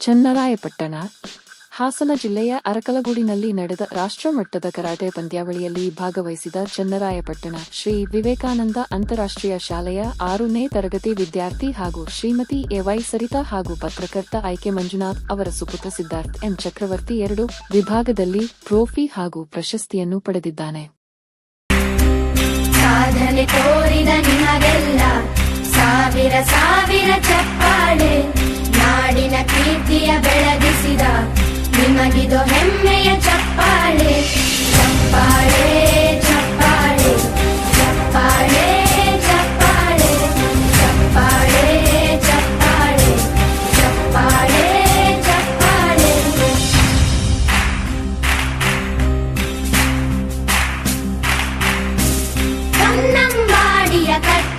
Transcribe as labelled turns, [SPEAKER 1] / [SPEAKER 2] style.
[SPEAKER 1] ಚನ್ನರಾಯಪಟ್ಟಣ, ಹಾಸನ ಜಿಲ್ಲೆಯ ಅರಕಲಗೂಡಿನಲ್ಲಿ ನಡೆದ ರಾಷ್ಟ್ರಮಟ್ಟದ ಕರಾಟೆ ಪಂದ್ಯಾವಳಿಯಲ್ಲಿ ಭಾಗವಹಿಸಿದ ಚನ್ನರಾಯಪಟ್ಟಣ, ಶ್ರೀ ವಿವೇಕಾನಂದ ಅಂತಾರಾಷ್ಟ್ರೀಯ ಶಾಲೆಯ ಆರನೇ ತರಗತಿ ವಿದ್ಯಾರ್ಥಿ ಹಾಗೂ ಶ್ರೀಮತಿ ಎವೈ ಸರಿತಾ ಹಾಗೂ ಪತ್ರಕರ್ತ ಆಯ್ಕೆ ಮಂಜುನಾಥ್ ಅವರ ಸುಪುತ್ರ ಸಿದ್ಧಾರ್ಥ್ ಎಂ ಚಕ್ರವರ್ತಿ ಎರಡು ವಿಭಾಗದಲ್ಲಿ ಟ್ರೋಫಿ ಹಾಗೂ ಪ್ರಶಸ್ತಿಯನ್ನು ಪಡೆದಿದ್ದಾನೆ.
[SPEAKER 2] cut.